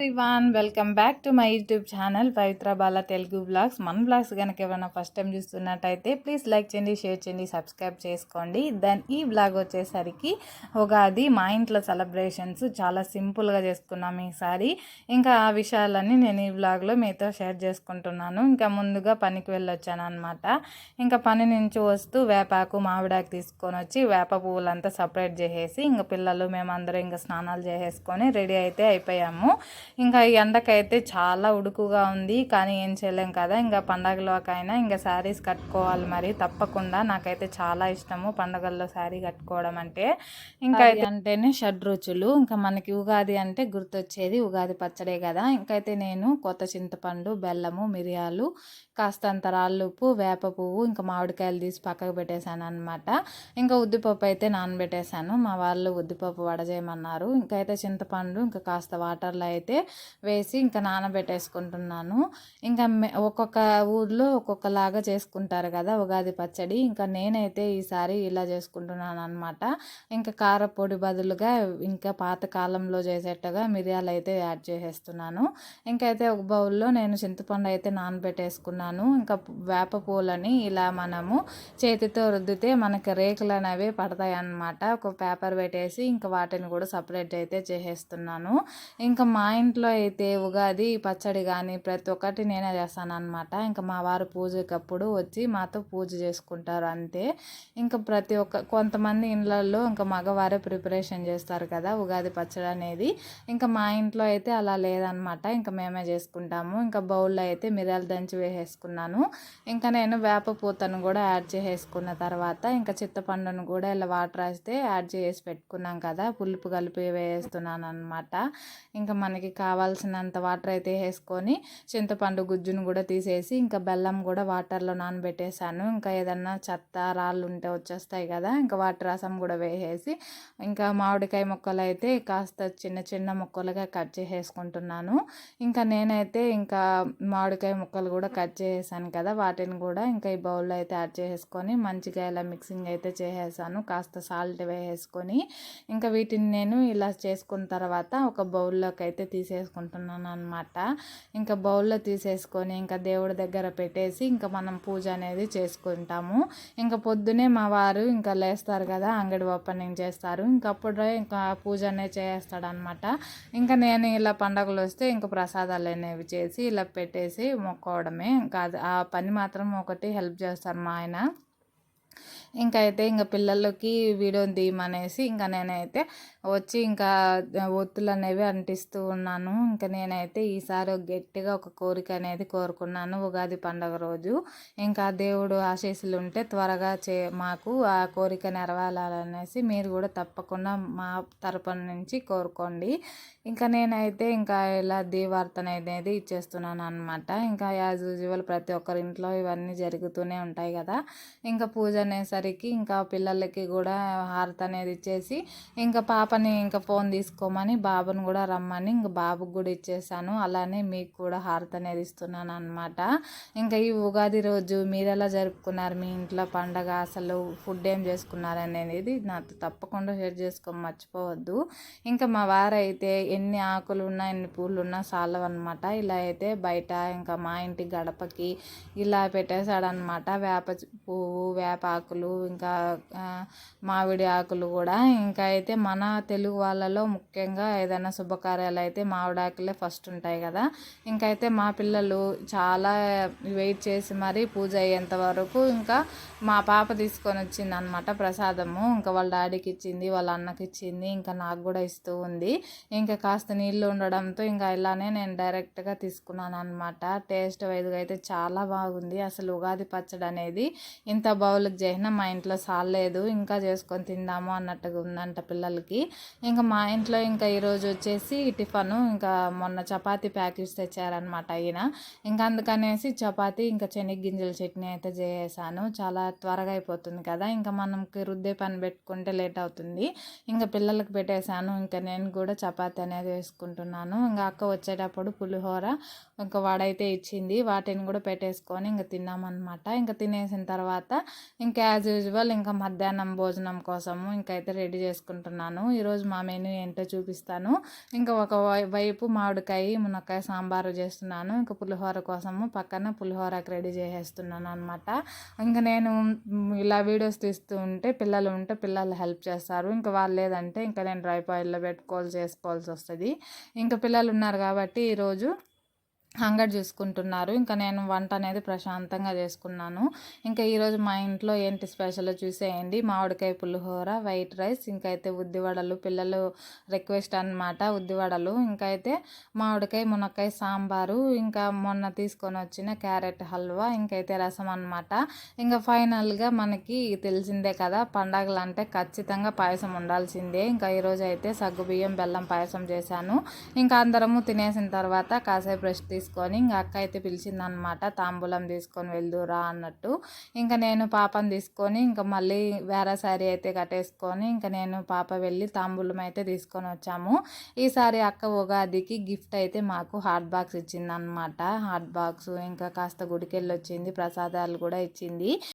One welcome back to my YouTube channel Pavitra Bala Telugu vlogs. మన blogs కనుక ఏమైనా first time చూస్తున్నట్టయితే please like చేయండి share చేయండి సబ్స్క్రైబ్ చేసుకోండి. దెన్ ఈ బ్లాగ్ వచ్చేసరికి ఉగాది మా ఇంట్లో సెలబ్రేషన్స్ చాలా సింపుల్గా చేసుకున్నాం ఈసారి. ఇంకా ఆ విషయాలన్నీ నేను ఈ బ్లాగ్లో మీతో షేర్ చేసుకుంటున్నాను. ఇంకా ముందుగా పనికి వెళ్ళొచ్చాను అనమాట ఇంకా పని నుంచి వస్తూ వేపాకు మామిడాకు తీసుకొని వచ్చి వేప పువ్వులంతా సపరేట్ చేసేసి ఇంకా పిల్లలు మేమందరం ఇంకా స్నానాలు చేసేసుకొని రెడీ అయితే అయిపోయాము. ఇంకా ఈ ఎండకైతే చాలా ఉడుకుగా ఉంది కానీ ఏం చేయలేం కదా. ఇంకా పండగలోకైనా ఇంకా శారీస్ కట్టుకోవాలి మరి తప్పకుండా. నాకైతే చాలా ఇష్టము పండగల్లో శారీ కట్టుకోవడం అంటే. ఇంకా అంటేనే షడ్రుచులు ఇంకా మనకి ఉగాది అంటే గుర్తొచ్చేది ఉగాది పచ్చడే కదా. ఇంకైతే నేను కొత్త చింతపండు బెల్లము మిరియాలు కాస్తంత రాళ్ళుప్పు వేప పువ్వు ఇంకా మామిడికాయలు తీసి పక్కకు పెట్టేశాను అనమాట ఇంకా ఉద్దిపప్పు అయితే నానబెట్టేశాను. మా వాళ్ళు ఉద్దిపప్పు వడజేయమన్నారు ఇంకైతే చింతపండు ఇంకా కాస్త వాటర్లో అయితే వేసి ఇంకా నానబెట్టేసుకుంటున్నాను. ఇంకా ఒక్కొక్క ఊర్లో ఒక్కొక్కలాగా చేసుకుంటారు కదా ఉగాది పచ్చడి. ఇంకా నేనైతే ఈసారి ఇలా చేసుకుంటున్నాను అనమాట ఇంకా కారపొడి బదులుగా ఇంకా పాతకాలంలో చేసేట్టుగా మిరియాలు అయితే యాడ్ చేసేస్తున్నాను. ఇంకైతే ఒక బౌల్లో నేను చింతపండు అయితే నానబెట్టేసుకున్నాను. ఇంకా వేప పూలని ఇలా మనము చేతితో రుద్దితే మనకి రేకులు అనేవి పడతాయి అన్నమాట ఒక పేపర్ పెట్టేసి ఇంకా వాటిని కూడా సపరేట్ అయితే చేసేస్తున్నాను. ఇంకా మా ఇంట్లో అయితే ఉగాది పచ్చడి కానీ ప్రతి ఒక్కటి నేనే చేస్తాను అనమాట ఇంకా మా వారు పూజకప్పుడు వచ్చి మాతో పూజ చేసుకుంటారు అంతే. ఇంకా ప్రతి ఒక్క కొంతమంది ఇళ్ళల్లో ఇంకా మగవారే ప్రిపరేషన్ చేస్తారు కదా ఉగాది పచ్చడి అనేది. ఇంకా మా ఇంట్లో అయితే అలా లేదనమాట ఇంకా మేమే చేసుకుంటాము. ఇంకా బౌల్లో అయితే మిరియాలు దంచి వేసేసుకున్నాను. ఇంకా నేను వేప పూతను కూడా యాడ్ చేసేసుకున్న తర్వాత ఇంకా చింతపండును కూడా ఇలా వాటర్ వేస్తే యాడ్ చేసి పెట్టుకున్నాం కదా. పులుపు కలిపి వేస్తున్నాను అనమాట ఇంకా మనకి కావాల్సినంత వాటర్ అయితే వేసుకొని చింతపండు గుజ్జును కూడా తీసేసి ఇంకా బెల్లం కూడా వాటర్లో నానబెట్టేసాను ఇంకా ఏదన్నా చెత్త రాళ్ళు ఉంటే వచ్చేస్తాయి కదా ఇంకా వాటి రసం కూడా వేసేసి ఇంకా మామిడికాయ ముక్కలు అయితే కాస్త చిన్న చిన్న ముక్కలుగా కట్ చేసేసుకుంటున్నాను. ఇంకా నేనైతే ఇంకా మామిడికాయ ముక్కలు కూడా కట్ చేసేసాను కదా వాటిని కూడా ఇంకా ఈ బౌల్లో అయితే యాడ్ చేసేసుకొని మంచిగా ఇలా మిక్సింగ్ అయితే చేసేసాను. కాస్త సాల్ట్ వేసేసుకొని ఇంకా వీటిని నేను ఇలా చేసుకున్న తర్వాత ఒక బౌల్లోకి అయితే తీసేసుకుంటున్నాను అనమాట ఇంకా బౌల్లో తీసేసుకొని ఇంకా దేవుడి దగ్గర పెట్టేసి ఇంకా మనం పూజ అనేది చేసుకుంటాము. ఇంకా పొద్దునే మా వారు ఇంకా లేస్తారు కదా అంగడి ఓపెనింగ్ చేస్తారు. ఇంకప్పుడు ఇంకా పూజ అనేది చేస్తాడనమాట ఇంకా నేను ఇలా పండగలు వస్తే ఇంకా ప్రసాదాలు అనేవి చేసి ఇలా పెట్టేసి మొక్కోవడమే. ఇంకా ఆ పని మాత్రం ఒకటి హెల్ప్ చేస్తారు మా ఆయన. ఇంకా అయితే ఇంకా పిల్లలకి వీడియో తీయమనేసి ఇంకా నేనైతే వచ్చి ఇంకా ఒత్తులు అనేవి అంటిస్తూ ఉన్నాను. ఇంకా నేనైతే ఈసారి గట్టిగా ఒక కోరిక అనేది కోరుకున్నాను ఉగాది పండుగ రోజు. ఇంకా దేవుడు ఆశీస్సులు ఉంటే త్వరగా చే మాకు ఆ కోరిక నెరవేరాలనేసి మీరు కూడా తప్పకుండా మా తరపున నుంచి కోరుకోండి. ఇంకా నేనైతే ఇంకా ఇలా దీవార్తన అనేది ఇచ్చేస్తున్నాను అనమాట ఇంకా యాజ్ యూజువల్ ప్రతి ఒక్కరి ఇంట్లో ఇవన్నీ జరుగుతూనే ఉంటాయి కదా. ఇంకా పూజ అనేసరికి ఇంకా పిల్లలకి కూడా హారత అనేది ఇచ్చేసి ఇంకా పాపని ఇంకా ఫోన్ తీసుకోమని బాబుని కూడా రమ్మని ఇంకా బాబుకి కూడా ఇచ్చేసాను. అలానే మీకు కూడా హారత అనేది ఇస్తున్నాను అనమాట ఇంకా ఈ ఉగాది రోజు మీరు ఎలా జరుపుకున్నారు? మీ ఇంట్లో పండగ అసలు ఫుడ్ ఏం చేసుకున్నారు అనేది నాతో తప్పకుండా షేర్ చేసుకో మర్చిపోవద్దు. ఇంకా మా వారైతే ఎన్ని ఆకులు ఉన్నా ఎన్ని పూలు ఉన్నా చాలవన్నమాట ఇలా అయితే బయట ఇంకా మా ఇంటి గడపకి ఇలా పెట్టేశాడనమాట వేప పువ్వు వేప ఆకులు ఇంకా మామిడి ఆకులు కూడా. ఇంకా అయితే మన తెలుగు వాళ్ళలో ముఖ్యంగా ఏదైనా శుభకార్యాలు అయితే మామిడి ఆకులే ఫస్ట్ ఉంటాయి కదా. ఇంకైతే మా పిల్లలు చాలా వెయిట్ చేసి మరీ పూజ అయ్యేంత వరకు ఇంకా మా పాప తీసుకొని వచ్చింది అనమాట ప్రసాదము. ఇంకా వాళ్ళ డాడీకి ఇచ్చింది వాళ్ళ అన్నకి ఇచ్చింది ఇంకా నాకు కూడా ఇస్తూ ఉంది. ఇంకా కాస్త నీళ్ళు ఉండడంతో ఇంకా ఇలానే నేను డైరెక్ట్గా తీసుకున్నాను అనమాట టేస్ట్ వైజ్గా అయితే చాలా బాగుంది. అసలు ఉగాది పచ్చడి అనేది ఇంత బౌల్కి చేసినా మా ఇంట్లో సాలేదు ఇంకా చేసుకొని తిందాము అన్నట్టుగా ఉందంట పిల్లలకి. ఇంకా మా ఇంట్లో ఇంకా ఈరోజు వచ్చేసి టిఫను ఇంకా మొన్న చపాతీ ప్యాకెట్స్ తెచ్చారనమాట అయిన ఇంకా అందుకనేసి చపాతీ ఇంకా శనగ చట్నీ అయితే చేసాను. చాలా త్వరగా అయిపోతుంది కదా. ఇంకా మనకి రుద్దే పని పెట్టుకుంటే లేట్ అవుతుంది. ఇంకా పిల్లలకి పెట్టేశాను. ఇంకా నేను కూడా చపాతీ అనేది వేసుకుంటున్నాను. ఇంకా అక్క వచ్చేటప్పుడు పులిహోర ఇంకా వాడైతే ఇచ్చింది. వాటిని కూడా పెట్టేసుకొని ఇంకా తిన్నామన్నమాట. ఇంకా తినేసిన తర్వాత ఇంకా యాజ్ యూజువల్ ఇంకా మధ్యాహ్నం భోజనం కోసము ఇంకైతే రెడీ చేసుకుంటున్నాను. ఈరోజు మా మెనూ ఏంటో చూపిస్తాను. ఇంకా ఒక వైపు మామిడికాయ మునక్కాయ సాంబారు చేస్తున్నాను. ఇంకా పులిహోర కోసము పక్కన పులిహోరకి రెడీ చేసేస్తున్నాను అనమాట ఇంకా నేను ఇలా వీడియోస్ తీస్తూ ఉంటే పిల్లలు ఉంటే పిల్లలు హెల్ప్ చేస్తారు. ఇంకా వాళ్ళు లేదంటే ఇంకా నేను డ్రై పాయిల్లో పెట్టుకోవాలి చేసుకోవాల్సి వస్తుంది. వస్తుంది. ఇంకా పిల్లలు ఉన్నారు కాబట్టి ఈరోజు హంగర్ చూసుకుంటున్నారు. ఇంకా నేను వంట అనేది ప్రశాంతంగా చేసుకున్నాను. ఇంకా ఈరోజు మా ఇంట్లో ఏంటి స్పెషల్ చూసేయండి మామిడికాయ పులిహోర వైట్ రైస్ ఇంకా అయితే ఉద్దివడలు పిల్లలు రిక్వెస్ట్ అనమాట ఉద్దివడలు ఇంకా అయితే మామిడికాయ మునక్కాయ సాంబారు ఇంకా మొన్న తీసుకొని వచ్చిన క్యారెట్ హల్వా ఇంకైతే రసం అనమాట ఇంకా ఫైనల్గా మనకి తెలిసిందే కదా పండగలు అంటే ఖచ్చితంగా పాయసం ఉండాల్సిందే. ఇంకా ఈరోజు అయితే సగ్గుబియ్యం బెల్లం పాయసం చేశాను. ఇంకా అందరము తినేసిన తర్వాత కాసేపు రెస్ట్ తీసుకొని ఇంకా అక్క అయితే పిలిచిందనమాట తాంబూలం తీసుకొని వెళ్దురా అన్నట్టు. ఇంకా నేను పాపను తీసుకొని ఇంకా మళ్ళీ వేరే శారీ అయితే కట్టేసుకొని ఇంకా నేను పాప వెళ్ళి తాంబూలం అయితే తీసుకొని వచ్చాము. ఈసారి అక్క ఉగాదికి గిఫ్ట్ అయితే మాకు హాట్ బాక్స్ ఇచ్చిందనమాట. హాట్ బాక్స్ ఇంకా కాస్త గుడికెళ్ళి వచ్చింది ప్రసాదాలు కూడా ఇచ్చింది.